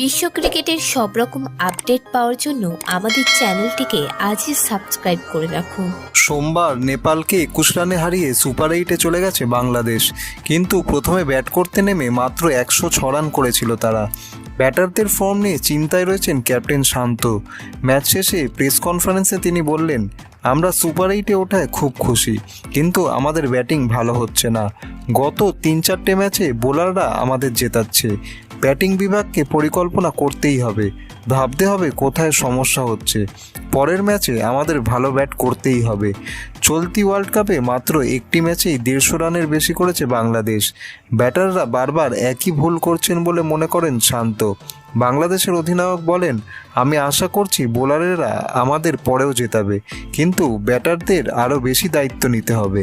বিশ্ব ক্রিকেটের সব রকম আপডেট পাওয়ার জন্য আমাদের চ্যানেলটিকে আজই সাবস্ক্রাইব করে রাখুন সোমবার নেপালকে একুশ রানে হারিয়ে সুপার এইটে চলে গেছে বাংলাদেশ। কিন্তু প্রথমে ব্যাট করতে নেমে মাত্র একশো ছ রান করেছিল তারা। ব্যাটারদের ফর্ম নিয়ে চিন্তায় রয়েছেন ক্যাপ্টেন শান্ত। ম্যাচ শেষে প্রেস কনফারেন্সে তিনি বললেন, আমরা সুপার এইটে ওঠায় খুব খুশি, কিন্তু আমাদের ব্যাটিং ভালো হচ্ছে না। গত তিন চারটে ম্যাচে বোলাররা আমাদের জেতাচ্ছে। ব্যাটিং বিভাগকে পরিকল্পনা করতেই হবে। ভাবতে হবে কোথায় সমস্যা হচ্ছে। পরের ম্যাচে আমাদের ভালো ব্যাট করতেই হবে। চলতি ওয়ার্ল্ড কাপে মাত্র একটি ম্যাচেই দেড়শো রানের বেশি করেছে বাংলাদেশ। ব্যাটাররা বারবার একই ভুল করছেন বলে মনে করেন শান্ত। বাংলাদেশের অধিনায়ক বলেন, আমি আশা করছি বোলারেরা আমাদের পরেও জেতাবে, কিন্তু ব্যাটারদের আরও বেশি দায়িত্ব নিতে হবে।